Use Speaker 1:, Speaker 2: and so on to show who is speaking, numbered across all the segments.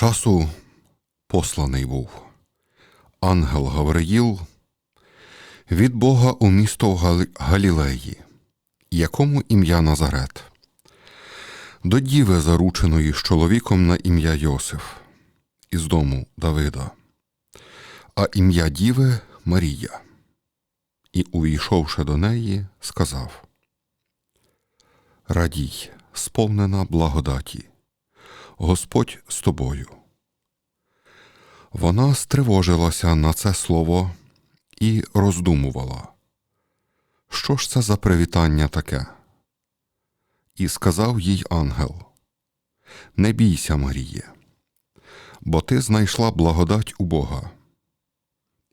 Speaker 1: часу посланий був ангел Гавриїл від Бога у місто Галілеї, якому ім'я Назарет, до діви, зарученої з чоловіком на ім'я Йосиф, із дому Давида, а ім'я діви Марія. І, увійшовши до неї, сказав: Радій, сповнена благодаті, Господь з тобою. Вона стривожилася на це слово і роздумувала, що ж це за привітання таке? І сказав їй ангел: Не бійся, Маріє, бо ти знайшла благодать у Бога.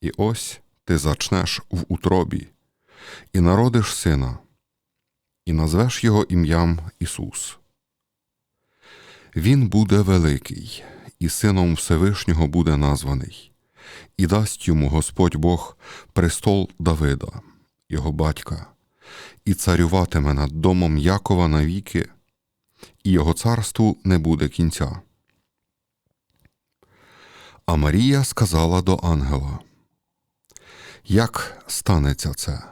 Speaker 1: І ось ти зачнеш в утробі, і народиш сина, і назвеш його ім'ям Ісус. Він буде великий, і сином Всевишнього буде названий, і дасть йому Господь Бог престол Давида, його батька, і царюватиме над домом Якова навіки, і його царству не буде кінця. А Марія сказала до ангела: Як станеться це,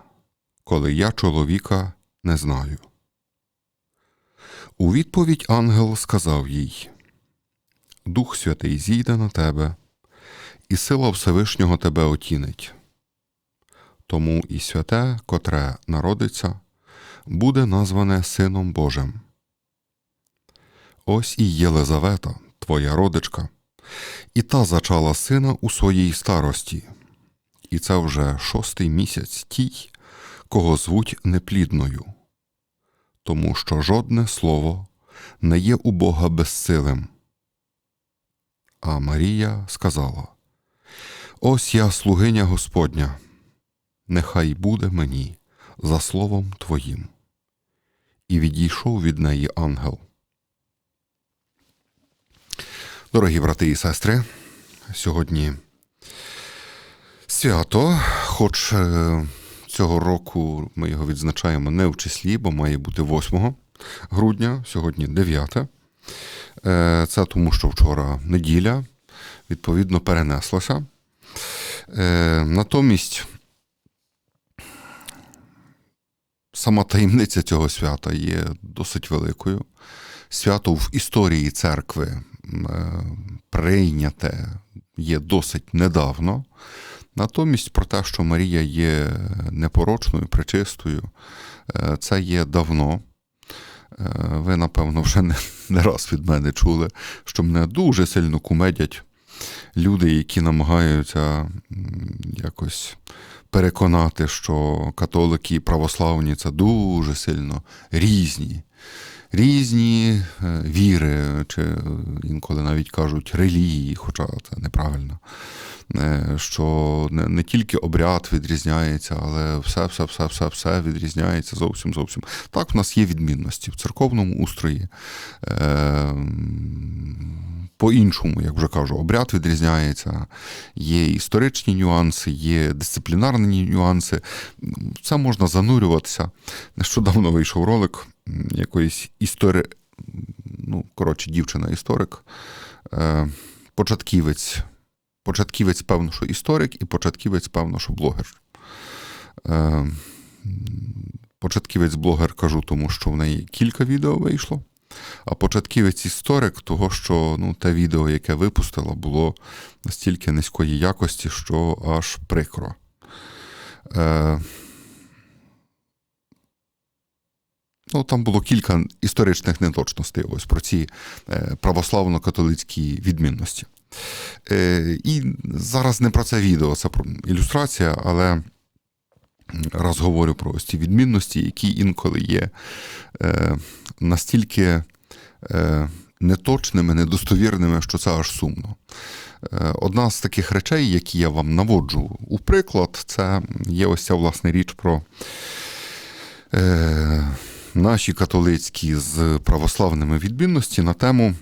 Speaker 1: коли я чоловіка не знаю? У відповідь ангел сказав їй: Дух Святий зійде на тебе, і сила Всевишнього тебе отінить. Тому і святе, котре народиться, буде назване Сином Божим. Ось і Єлизавета, твоя родичка, і та зачала сина у своїй старості, і це вже шостий місяць тій, кого звуть неплідною тому що жодне слово не є у Бога безсилим. А Марія сказала: Ось я слугиня Господня, нехай буде мені за словом Твоїм. І відійшов від неї ангел. Дорогі брати і сестри, сьогодні свято, хоч е, Цього року ми його відзначаємо не в числі, бо має бути 8 грудня, сьогодні 9. Е, Це тому, що вчора неділя, відповідно, перенеслося. Е, Натомість сама таємниця цього свята є досить великою. Свято в історії церкви е, прийняте є досить недавно. Натомість про те, що Марія є непорочною, причистою, е, це є давно. Е, ви, напевно, вже не, не раз від мене чули, що мене дуже сильно кумедять люди, які намагаються якось переконати, що католики і православні це дуже сильно різні. Різні е, віри, чи інколи навіть кажуть релігії, хоча це неправильно. Що не, не тільки обряд відрізняється, але все, все, все, все, все відрізняється зовсім зовсім. Так, в нас є відмінності в церковному устрої. Е, по-іншому, як вже кажу, обряд відрізняється, є історичні нюанси, є дисциплінарні нюанси. Це можна занурюватися. Нещодавно вийшов ролик якоїсь істори... ну, коротше, дівчина-історик, е, початківець. Початківець, певно, що історик, і початківець, певно, що блогер. Е, початківець блогер кажу, тому що в неї кілька відео вийшло. А початківець історик, того, що ну, те відео, яке випустила, було настільки низької якості, що аж прикро. Е, Ну, Там було кілька історичних неточностей ось про ці е, православно-католицькі відмінності. Е, І зараз не про це відео, це про ілюстрація, але раз говорю про ось ці відмінності, які інколи є е, настільки е, неточними, недостовірними, що це аж сумно. Одна з таких речей, які я вам наводжу у приклад, це є ось ця власне річ про. Наші католицькі з православними відмінності на тему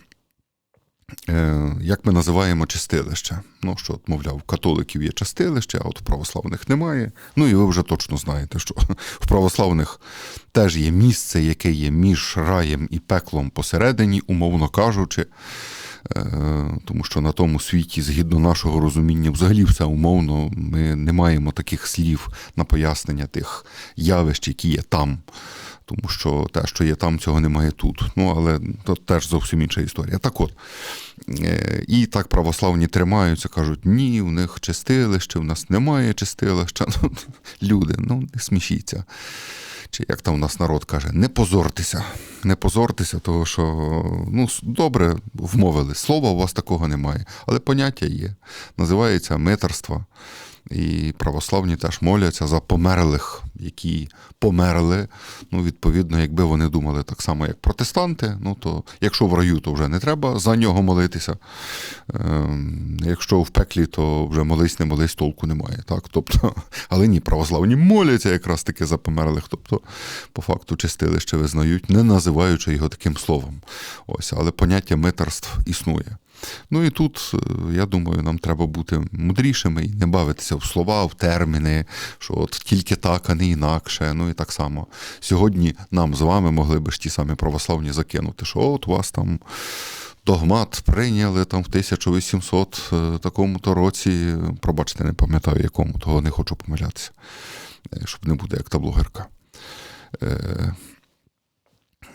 Speaker 1: як ми називаємо чистилище. Ну, що, от, мовляв, католиків є чистилище, а от в православних немає. Ну і ви вже точно знаєте, що в православних теж є місце, яке є між раєм і пеклом посередині, умовно кажучи. Е, Тому що на тому світі, згідно нашого розуміння, взагалі все умовно, ми не маємо таких слів на пояснення тих явищ, які є там. Тому що те, що є там, цього немає тут. Ну, але то теж зовсім інша історія. Так от. е, І так православні тримаються, кажуть, ні, в них чистилище, в нас немає чистилища. Ну, люди, ну не смішіться. Чи як там у нас народ каже, не позортеся, не позортеся, того що ну, добре вмовили. Слова у вас такого немає, але поняття є. Називається митерство. І православні теж моляться за померлих, які померли. Ну, відповідно, якби вони думали так само, як протестанти, ну то якщо в раю, то вже не треба за нього молитися. Ем, якщо в пеклі, то вже молись, не молись, толку немає. Так? Тобто, але ні, православні моляться якраз таки за померлих. Тобто, по факту, чистилище визнають, не називаючи його таким словом. Ось, але поняття митерств існує. Ну і тут, е, я думаю, нам треба бути мудрішими і не бавитися в слова, в терміни, що от тільки так, а не інакше. Ну і так само. Сьогодні нам з вами могли би ж ті самі православні закинути, що от у вас там догмат прийняли там в 1800 е, такому-то році. Пробачте, не пам'ятаю якому, того не хочу помилятися, е, щоб не буде як та блогерка.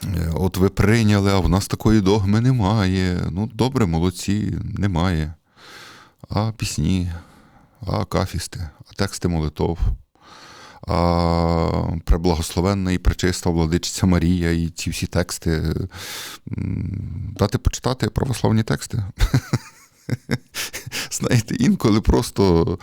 Speaker 1: Е, От ви прийняли, а в нас такої догми немає. Ну, добре, молодці, немає. А пісні, а кафісти, а тексти молитов, а преблагословенна і пречиста владичиця Марія, і ці всі тексти. Дати почитати православні тексти. Знаєте, інколи просто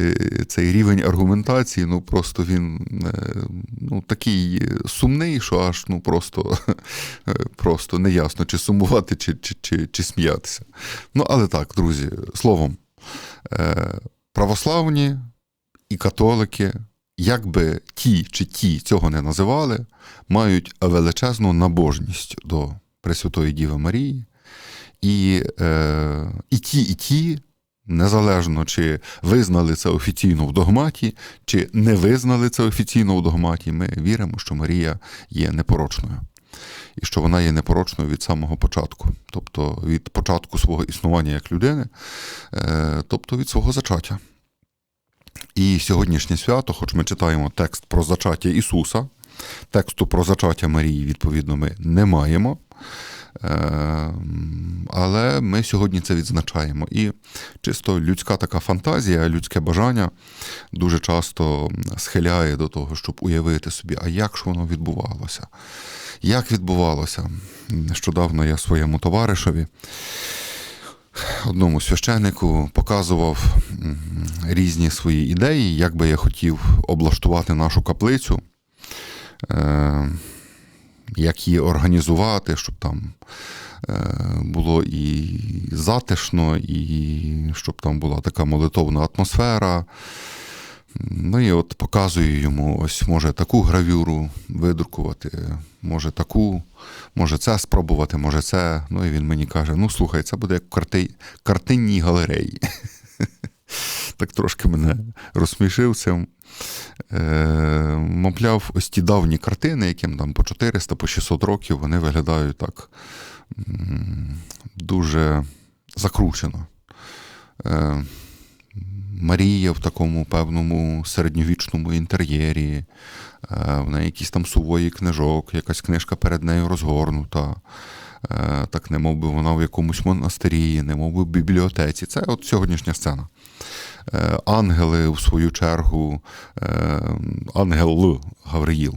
Speaker 1: е, цей рівень аргументації, ну просто він е, ну, такий сумний, що аж ну просто, е, просто неясно, чи сумувати, чи, чи, чи, чи сміятися. Ну, але так, друзі, словом, православні і католики, як би ті чи ті цього не називали, мають величезну набожність до Пресвятої Діви Марії. І, е, і ті, і ті, незалежно чи визнали це офіційно в догматі, чи не визнали це офіційно в догматі, ми віримо, що Марія є непорочною. І що вона є непорочною від самого початку, тобто від початку свого існування як людини, е, тобто від свого зачаття. І сьогоднішнє свято, хоч ми читаємо текст про зачаття Ісуса, тексту про зачаття Марії, відповідно, ми не маємо. Е, Але ми сьогодні це відзначаємо. І чисто людська така фантазія, людське бажання дуже часто схиляє до того, щоб уявити собі, а як ж воно відбувалося? Як відбувалося? Нещодавно я своєму товаришеві, одному священнику, показував різні свої ідеї, як би я хотів облаштувати нашу каплицю. Як її організувати, щоб там е, було і затишно, і щоб там була така молитовна атмосфера. Ну і от показую йому, ось може таку гравюру видрукувати, може таку, може це спробувати, може це. Ну і він мені каже: ну слухай, це буде як карти... картинній галереї. Так трошки мене розсмішив цим. Е, мовляв, ось ті давні картини, яким там по 400, по 600 років, вони виглядають так дуже закручено. Е, Марія в такому певному середньовічному інтер'єрі, е, в неї якісь там сувої книжок, якась книжка перед нею розгорнута. Так, не би вона в якомусь монастирі, не би в бібліотеці. Це от сьогоднішня сцена. Е, Ангели, в свою чергу, е, ангел. Гавриїл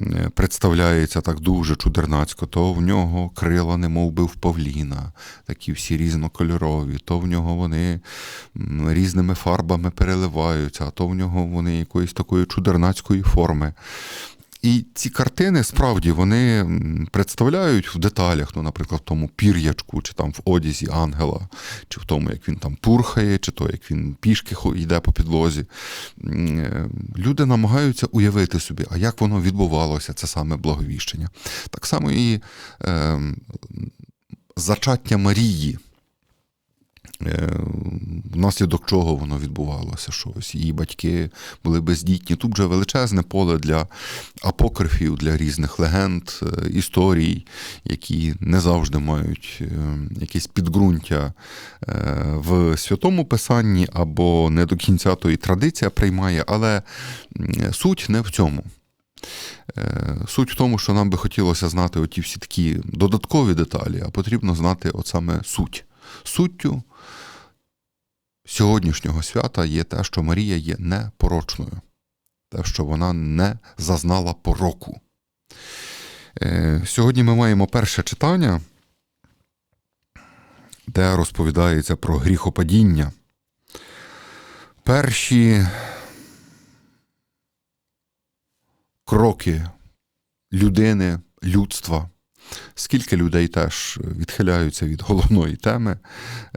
Speaker 1: е, представляється так дуже чудернацько, то в нього крила, не би в павліна, такі всі різнокольорові, то в нього вони різними фарбами переливаються, а то в нього вони якоїсь такої чудернацької форми. І ці картини справді вони представляють в деталях, ну, наприклад, в тому пір'ячку, чи там в одязі ангела, чи в тому, як він там пурхає, чи то, як він пішки йде по підлозі. Е, Люди намагаються уявити собі, а як воно відбувалося, це саме благовіщення. Так само і е, зачаття Марії. Е, внаслідок чого воно відбувалося, що ось її батьки були бездітні. Тут вже величезне поле для апокрифів, для різних легенд, е, історій, які не завжди мають е, якесь підґрунтя е, в святому писанні або не до кінця то і традиція приймає, але суть не в цьому. Суть в тому, що нам би хотілося знати оті всі такі додаткові деталі, а потрібно знати от саме суть. Суттю сьогоднішнього свята є те, що Марія є непорочною, те, що вона не зазнала пороку. Е, Сьогодні ми маємо перше читання, де розповідається про гріхопадіння. Перші кроки людини, людства. Скільки людей теж відхиляються від головної теми,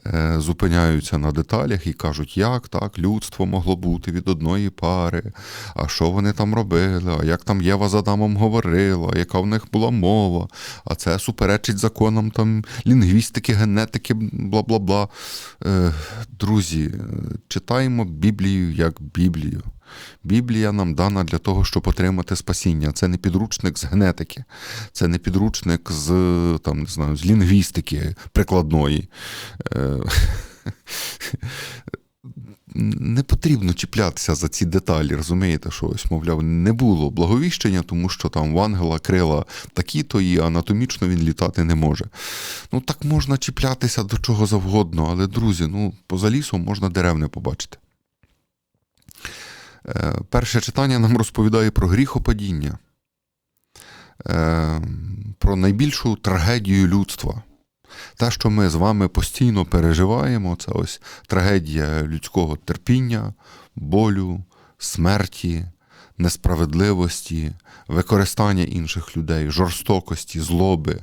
Speaker 1: е, зупиняються на деталях і кажуть, як так, людство могло бути від одної пари, а що вони там робили, а як там Єва з Адамом говорила, яка в них була мова, а це суперечить законам там лінгвістики, генетики, бла бла бла. Е, Друзі, е, читаємо Біблію як Біблію. Біблія нам дана для того, щоб отримати спасіння. Це не підручник з генетики, це не підручник з там, не знаю, з лінгвістики прикладної. Е, Не потрібно чіплятися за ці деталі, розумієте, що ось, мовляв, не було благовіщення, тому що там в ангела крила такі-то і анатомічно він літати не може. Ну так можна чіплятися до чого завгодно, але, друзі, ну, поза лісом можна дерев не побачити. Е, Перше читання нам розповідає про гріхопадіння, е, про найбільшу трагедію людства. Те, що ми з вами постійно переживаємо, це ось трагедія людського терпіння, болю, смерті, несправедливості, використання інших людей, жорстокості, злоби.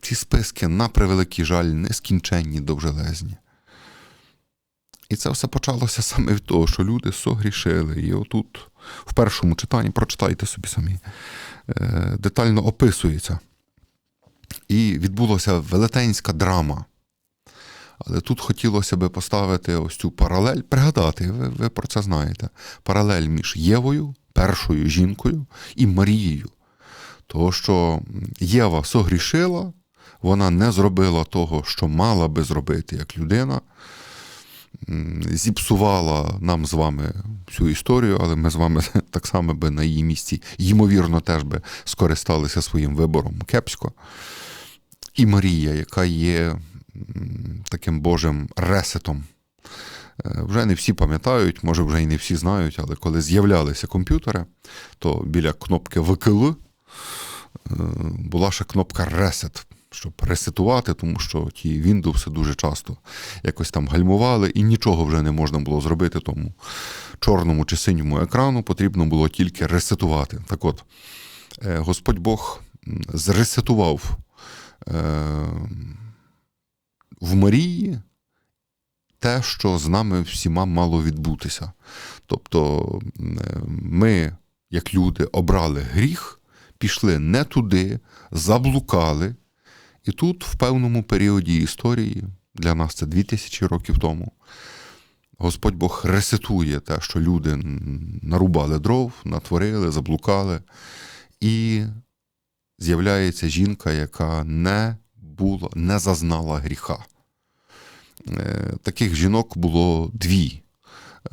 Speaker 1: Ці списки, на превеликий жаль, нескінченні, довжелезні. І це все почалося саме від того, що люди согрішили. І отут, в першому читанні, прочитайте собі самі, е, детально описується. І відбулася велетенська драма. Але тут хотілося би поставити ось цю паралель, пригадати, ви, ви про це знаєте. Паралель між Євою, першою жінкою, і Марією. Того, що Єва согрішила, вона не зробила того, що мала би зробити як людина зіпсувала нам з вами всю історію, але ми з вами так само би на її місці, ймовірно, теж би скористалися своїм вибором кепсько. І Марія, яка є таким Божим ресетом. Е, Вже не всі пам'ятають, може вже і не всі знають, але коли з'являлися комп'ютери, то біля кнопки ВКЛ е, була ще кнопка Reset, щоб ресетувати, тому що ті Windows дуже часто якось там гальмували, і нічого вже не можна було зробити тому чорному чи синьому екрану, потрібно було тільки ресетувати. Так от, е, Господь Бог зресетував е, в Марії те, що з нами всіма мало відбутися. Тобто е, ми, як люди, обрали гріх, пішли не туди, заблукали. І тут, в певному періоді історії, для нас це 2000 років тому, Господь Бог ресетує те, що люди нарубали дров, натворили, заблукали, і з'являється жінка, яка не була, не зазнала гріха. Е, Таких жінок було дві.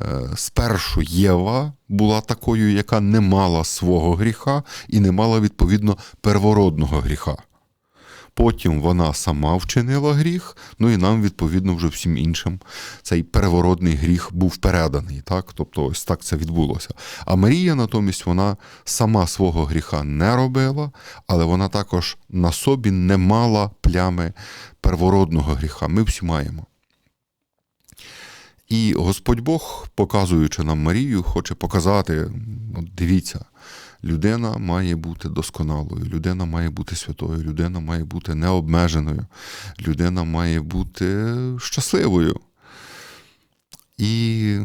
Speaker 1: Е, Спершу Єва була такою, яка не мала свого гріха і не мала, відповідно, первородного гріха. Потім вона сама вчинила гріх, ну і нам, відповідно, вже всім іншим цей переворотний гріх був переданий. Так? Тобто, ось так це відбулося. А Марія, натомість, вона сама свого гріха не робила, але вона також на собі не мала плями первородного гріха. Ми всі маємо. І Господь Бог, показуючи нам Марію, хоче показати: от дивіться, людина має бути досконалою, людина має бути святою, людина має бути необмеженою, людина має бути щасливою. І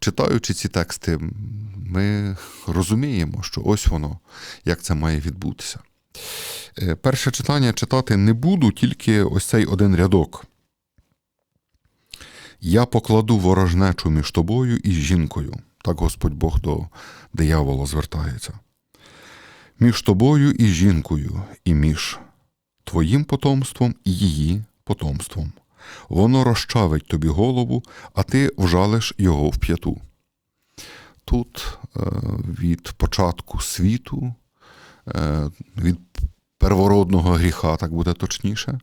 Speaker 1: читаючи ці тексти, ми розуміємо, що ось воно, як це має відбутися. Е, Перше читання читати не буду, тільки ось цей один рядок. Я покладу ворожнечу між тобою і жінкою. Так Господь Бог до диявола звертається. Між тобою і жінкою, і між твоїм потомством і її потомством. Воно розчавить тобі голову, а ти вжалиш його в п'яту. Тут е, від початку світу, е, від первородного гріха, так буде точніше,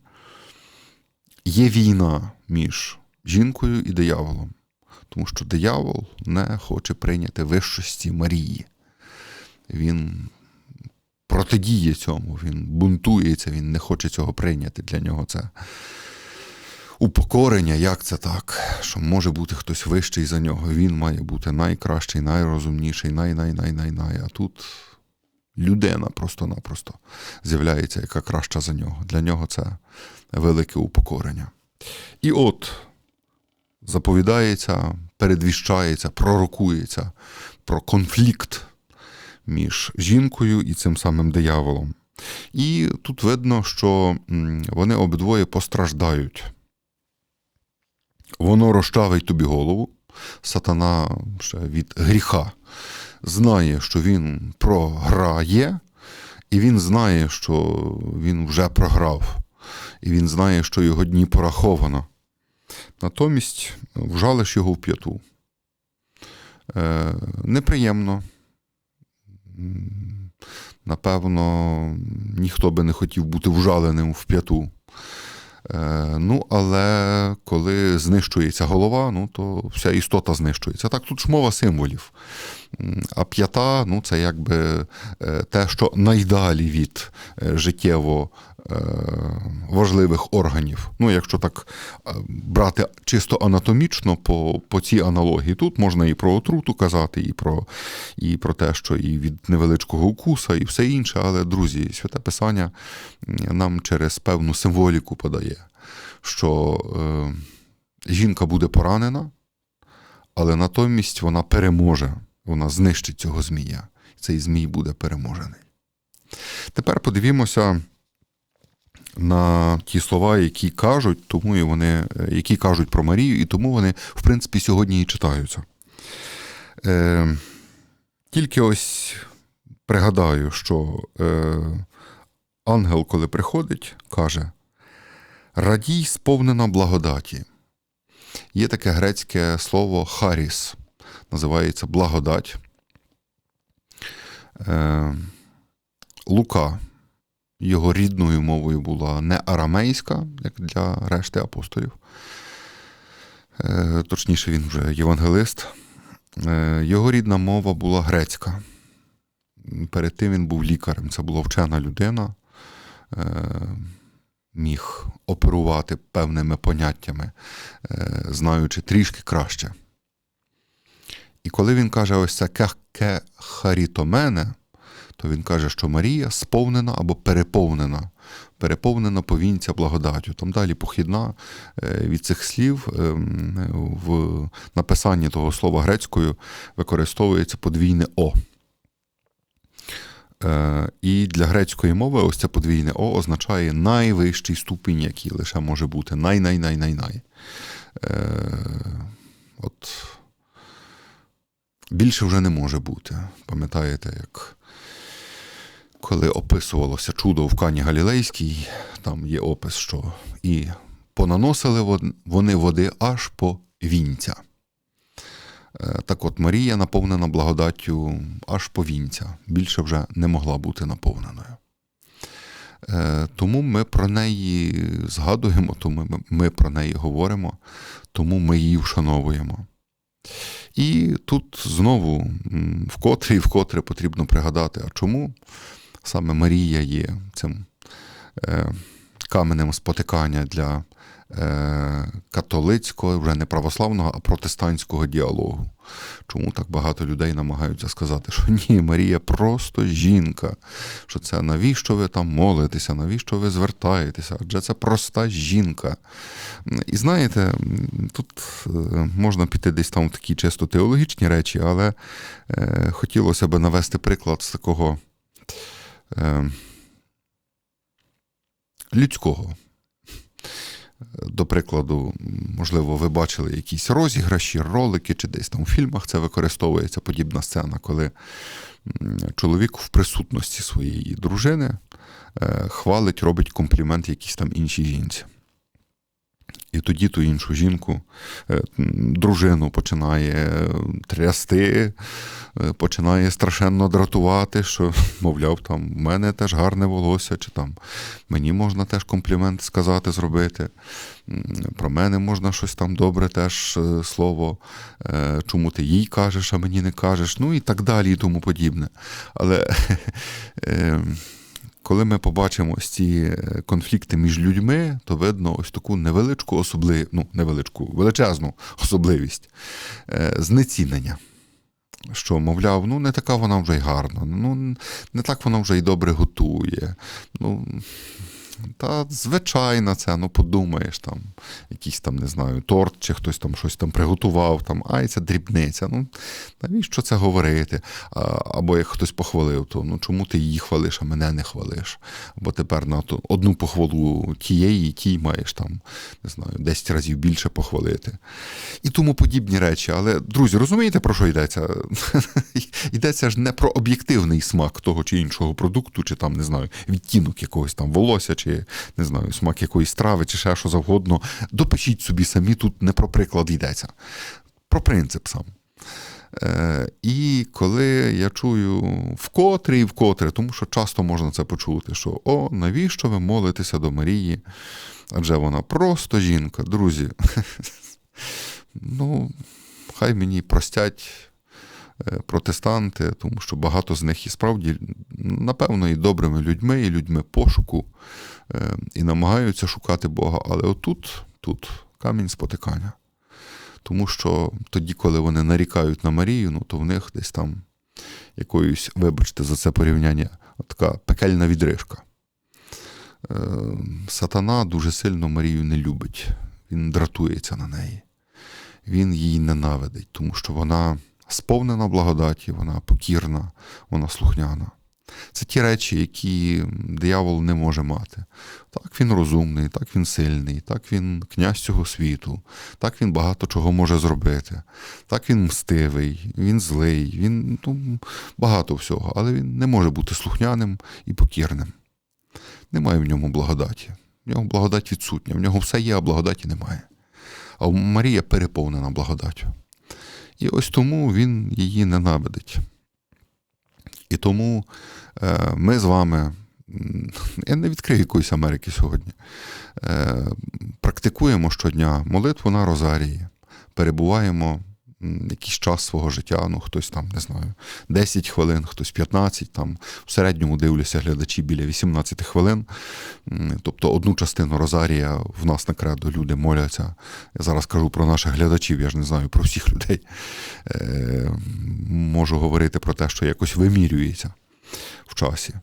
Speaker 1: є війна між жінкою і дияволом. Тому що диявол не хоче прийняти вищості Марії. Він протидіє цьому, він бунтується, він не хоче цього прийняти. Для нього це упокорення, як це так? Що може бути хтось вищий за нього. Він має бути найкращий, найрозумніший, най-най-най-най-най. А тут людина просто-напросто з'являється, яка краща за нього. Для нього це велике упокорення. І от заповідається, передвіщається, пророкується про конфлікт між жінкою і цим самим дияволом. І тут видно, що вони обидвоє постраждають. Воно розчавить тобі голову. Сатана ще від гріха знає, що він програє, і він знає, що він вже програв, і він знає, що його дні пораховано. Натомість вжалиш його в п'яту. Е, Неприємно. Напевно, ніхто би не хотів бути вжаленим в п'яту. Е, ну, але коли знищується голова, ну то вся істота знищується. Так, тут ж мова символів. А п'ята ну, це якби е, те, що найдалі від е, життєво важливих органів. Ну, якщо так брати чисто анатомічно по по цій аналогії, тут можна і про отруту казати, і про і про те, що і від невеличкого укуса, і все інше. Але, друзі, святе Писання нам через певну символіку подає, що е, жінка буде поранена, але натомість вона переможе, вона знищить цього змія. Цей змій буде переможений. Тепер подивімося на ті слова, які кажуть, тому і вони, е, які кажуть про Марію, і тому вони, в принципі, сьогодні і читаються. Е, Тільки ось пригадаю, що е, ангел, коли приходить, каже: Радій, сповнена благодаті. Є таке грецьке слово харіс, називається благодать. Е, Лука його рідною мовою була не арамейська, як для решти апостолів. Е, точніше, він вже євангелист. Е, його рідна мова була грецька. Перед тим він був лікарем, це була вчена людина, е, міг оперувати певними поняттями, знаючи трішки краще. І коли він каже, ось це ке харітомене, то він каже, що Марія сповнена або переповнена, переповнена повінця благодаттю. Там далі похідна е, від цих слів ем, в написанні того слова грецькою використовується подвійне О. Е, і для грецької мови ось це подвійне О означає найвищий ступінь, який лише може бути. Най-най-най-най-най. Е, от більше вже не може бути. Пам'ятаєте, як коли описувалося чудо в Кані Галілейській, там є опис, що і понаносили вони води аж по вінця. Е, так от Марія наповнена благодаттю аж по вінця, більше вже не могла бути наповненою. Е, тому ми про неї згадуємо, тому ми про неї говоримо, тому ми її вшановуємо. І тут знову вкотре і вкотре потрібно пригадати, а чому саме Марія є цим е, каменем спотикання для е, католицького, вже не православного, а протестантського діалогу. Чому так багато людей намагаються сказати, що ні, Марія просто жінка, що це навіщо ви там молитеся, навіщо ви звертаєтеся? Адже це проста жінка. І знаєте, тут е, можна піти десь там в такі чисто теологічні речі, але хотілося б навести приклад з такого е, людського. До прикладу, можливо, ви бачили якісь розіграші, ролики, чи десь там у фільмах це використовується подібна сцена, коли чоловік в присутності своєї дружини е, хвалить, робить комплімент якійсь там іншій жінці. І тоді ту іншу жінку, е, дружину починає е, трясти, е, починає страшенно дратувати, що, мовляв, там, в мене теж гарне волосся, чи там мені можна теж комплімент сказати, зробити. Про мене можна щось там добре теж слово, чому ти їй кажеш, а мені не кажеш, ну і так далі, і тому подібне. Але коли ми побачимо ось ці е, конфлікти між людьми, то видно ось таку невеличку особливість, ну, невеличку, величезну особливість е, знецінення. Що, мовляв, ну не така вона вже й гарна, ну не так вона вже й добре готує. Ну, та звичайна це, ну подумаєш, там, якийсь там, не знаю, торт, чи хтось там щось там приготував, там, ай, це дрібниця. Ну, навіщо це говорити? А, або як хтось похвалив, то ну чому ти її хвалиш, а мене не хвалиш? Або тепер на одну похвалу тієї, тій маєш там, не знаю, 10 разів більше похвалити. І тому подібні речі. Але, друзі, розумієте, про що йдеться? йдеться ж не про об'єктивний смак того чи іншого продукту, чи там, не знаю, відтінок якогось там волосся, чи не знаю, смак якоїсь страви, чи ще що завгодно. Допишіть собі самі, тут не про приклад йдеться, про принцип сам. Е, і коли я чую вкотре і вкотре, тому що часто можна це почути, що о, навіщо ви молитеся до Марії? Адже вона просто жінка, друзі. Ну, хай мені простять протестанти, тому що багато з них і справді, напевно, і добрими людьми, і людьми пошуку, е, і намагаються шукати Бога. Але отут, тут камінь спотикання. Тому що тоді, коли вони нарікають на Марію, ну то в них десь там якоюсь, вибачте, за це порівняння, така пекельна відрижка. Е, Сатана дуже сильно Марію не любить, він дратується на неї, він її ненавидить, тому що вона сповнена благодаті, вона покірна, вона слухняна. Це ті речі, які диявол не може мати. Так він розумний, так він сильний, так він князь цього світу, так він багато чого може зробити, так він мстивий, він злий, він ну, багато всього, але він не може бути слухняним і покірним. Немає в ньому благодаті. В нього благодать відсутня, в нього все є, а благодаті немає. А Марія переповнена благодаттю. І ось тому він її ненавидить. І тому е, ми з вами, я не відкрию якоїсь Америки сьогодні, е, практикуємо щодня молитву на Розарії, перебуваємо якийсь час свого життя, ну хтось там, не знаю, 10 хвилин, хтось 15, там в середньому дивлюся глядачі біля 18 хвилин. Тобто одну частину Розарія в нас на кредо люди моляться. Я зараз кажу про наших глядачів, я ж не знаю про всіх людей. Е, можу говорити про те, що якось вимірюється в часі.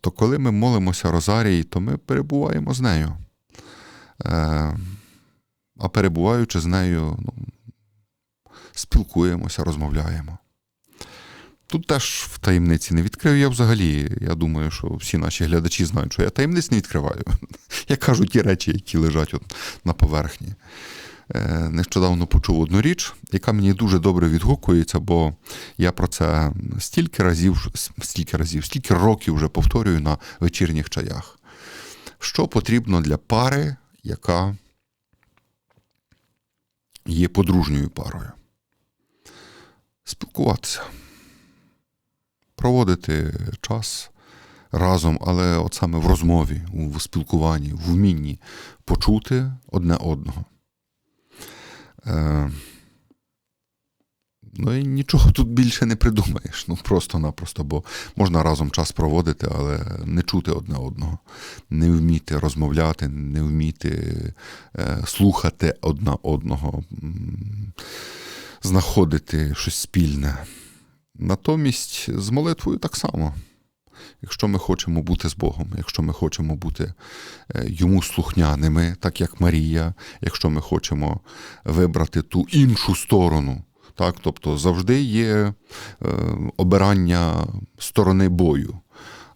Speaker 1: То коли ми молимося Розарії, то ми перебуваємо з нею. Е, а перебуваючи з нею, ну, спілкуємося, розмовляємо. Тут теж в таємниці не відкрив. Я взагалі, я думаю, що всі наші глядачі знають, що я таємниць не відкриваю. Я кажу ті речі, які лежать от на поверхні. Е, Нещодавно почув одну річ, яка мені дуже добре відгукується, бо я про це стільки разів, стільки разів, стільки років вже повторюю на вечірніх чаях. Що потрібно для пари, яка є подружньою парою? Спілкуватися, проводити час разом, але от саме в розмові, у спілкуванні, в вмінні почути одне одного. Е, Ну і нічого тут більше не придумаєш. Ну просто-напросто, бо можна разом час проводити, але не чути одне одного, не вміти розмовляти, не вміти е, слухати одне одного, знаходити щось спільне. Натомість з молитвою так само. Якщо ми хочемо бути з Богом, якщо ми хочемо бути е, йому слухняними, так як Марія, якщо ми хочемо вибрати ту іншу сторону, так, тобто завжди є е, обирання сторони бою.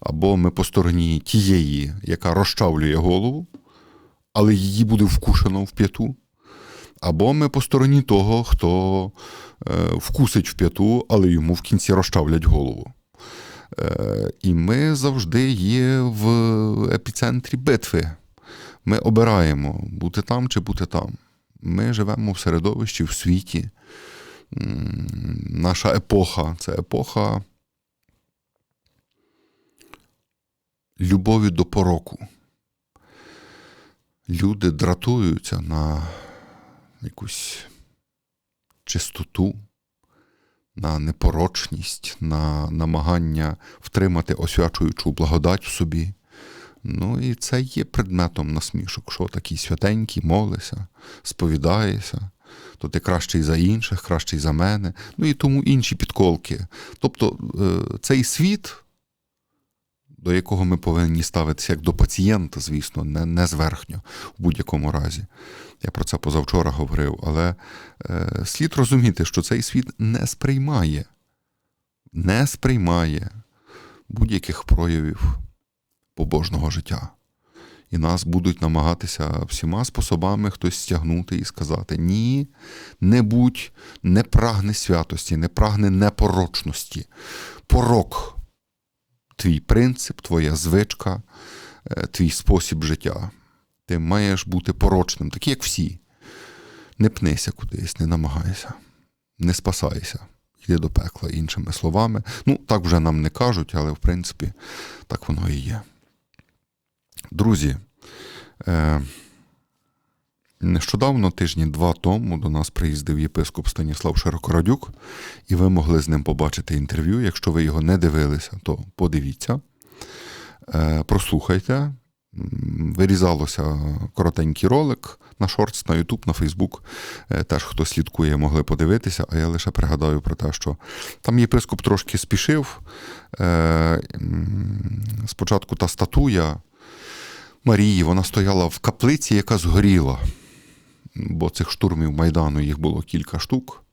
Speaker 1: Або ми по стороні тієї, яка розчавлює голову, але її буде вкушено в п'яту. Або ми по стороні того, хто е, вкусить в п'яту, але йому в кінці розчавлять голову. Е, і ми завжди є в епіцентрі битви. Ми обираємо бути там чи бути там. Ми живемо в середовищі, в світі. Наша епоха це епоха любові до пороку. Люди дратуються на якусь чистоту, на непорочність, на намагання втримати освячуючу благодать в собі. Ну і це є предметом насмішок, що такий святенький, молися, сповідаєшся, то ти кращий за інших, кращий за мене, ну і тому інші підколки. Тобто е, цей світ, до якого ми повинні ставитися як до пацієнта, звісно, не, не зверхньо в будь-якому разі. Я про це позавчора говорив, але е, слід розуміти, що цей світ не сприймає, не сприймає будь-яких проявів побожного життя. І нас будуть намагатися всіма способами хтось стягнути і сказати: ні, не будь, не прагни святості, не прагни непорочності. Порок твій принцип, твоя звичка, е, твій спосіб життя. Ти маєш бути порочним, такий, як всі. Не пнися кудись, не намагайся, не спасайся, йди до пекла, іншими словами. Ну, так вже нам не кажуть, але в принципі так воно і є. Друзі, е, нещодавно, тижні два тому, до нас приїздив єпископ Станіслав Широкородюк, і ви могли з ним побачити інтерв'ю. Якщо ви його не дивилися, то подивіться, е, прослухайте. Вирізалося коротенький ролик на шортс, на Ютуб, на Фейсбук. Теж хто слідкує, могли подивитися, а я лише пригадаю про те, що там єпископ трошки спішив. Е, Спочатку та статуя Марії, вона стояла в каплиці, яка згоріла. Бо цих штурмів Майдану їх було кілька штук.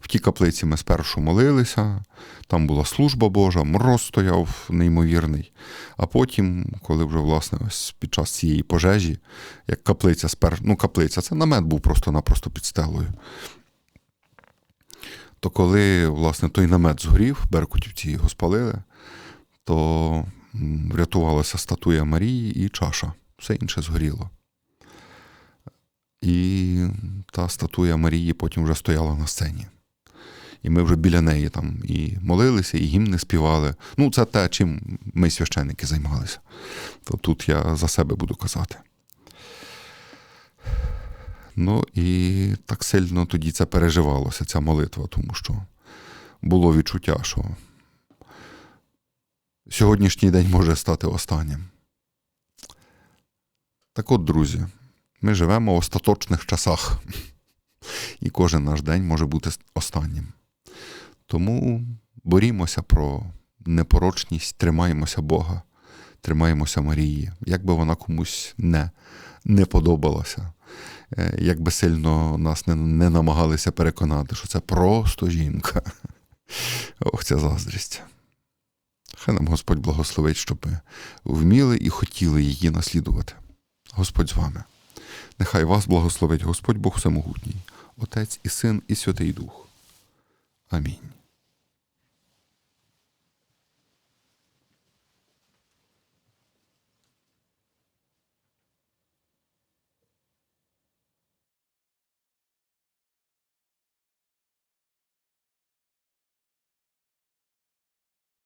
Speaker 1: В тій каплиці ми спершу молилися, там була служба Божа, мороз стояв неймовірний. А потім, коли вже власне ось під час цієї пожежі, як каплиця спер... ну каплиця, це намет був просто-напросто під стелою. То коли власне той намет згорів, беркутівці його спалили, то врятувалася статуя Марії і чаша. Все інше згоріло. І та статуя Марії потім вже стояла на сцені. І ми вже біля неї там і молилися, і гімни співали. Ну, це те, чим ми, священники, займалися. То тут я за себе буду казати. Ну і так сильно тоді це переживалося, ця молитва, тому що було відчуття, що сьогоднішній день може стати останнім. Так от, друзі, ми живемо в остаточних часах, і кожен наш день може бути останнім. Тому борімося про непорочність, тримаємося Бога, тримаємося Марії, як би вона комусь не, не подобалася, е, як би сильно нас не, не намагалися переконати, що це просто жінка. Ох, ця заздрість. Хай нам Господь благословить, щоб ми вміли і хотіли її наслідувати. Господь з вами. Нехай вас благословить Господь Бог Всемогутній, Отець і Син, і Святий Дух. Амінь.